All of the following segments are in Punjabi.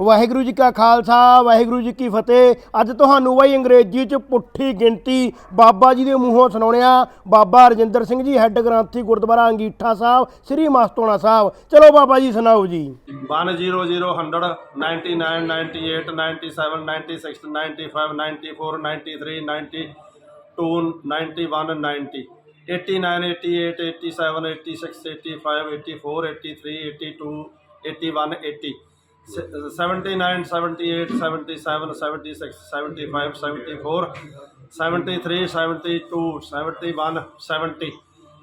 ਵਾਹਿਗੁਰੂ ਜੀ ਕਾ ਖਾਲਸਾ, ਵਾਹਿਗੁਰੂ ਜੀ ਕੀ ਫਤਿਹ। ਅੱਜ ਤੁਹਾਨੂੰ ਬਾਈ ਅੰਗਰੇਜ਼ੀ ਚ ਪੁੱਠੀ ਗਿਣਤੀ ਬਾਬਾ ਜੀ ਦੇ ਮੂੰਹੋਂ ਸੁਣਾਉਣਿਆ, ਬਾਬਾ ਰਜਿੰਦਰ ਸਿੰਘ ਜੀ, ਹੈੱਡ ਗ੍ਰੰਥੀ ਗੁਰਦੁਆਰਾ ਅੰਗੀਠਾ ਸਾਹਿਬ, ਸ੍ਰੀ ਮਸਤੋਣਾ ਸਾਹਿਬ। ਚਲੋ ਬਾਬਾ ਜੀ, ਸੁਣਾਓ ਜੀ। 1 0 0 100 99 98 97 96 95 94 93 92 91 90 89 88 87 86 85 84 83 82 81 80 79 78 77 76 75 74 73 72 71 70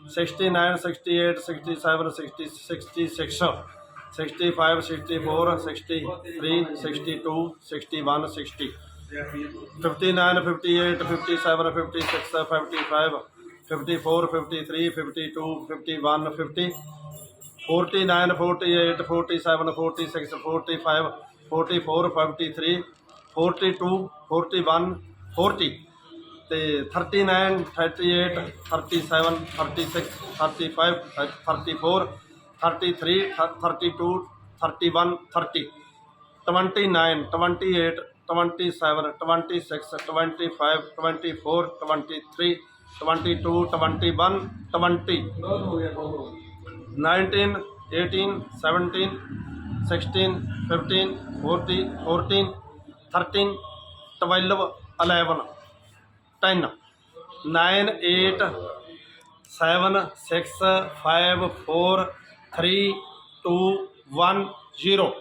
69 68 67 60 66 65 64 63 62 61 60 59 58 57 56 55 54 53 52 51 50 49 48 47 46 45 44 53 42 41 40 ਤੇ 39 38 37 36 35 34 33 32 31 30 29 28 27 26 25 24 23 22 21 20 19 18 17 16 15 14 14 13 12 11 10 9 8 7 6 5 4 3 2 1 0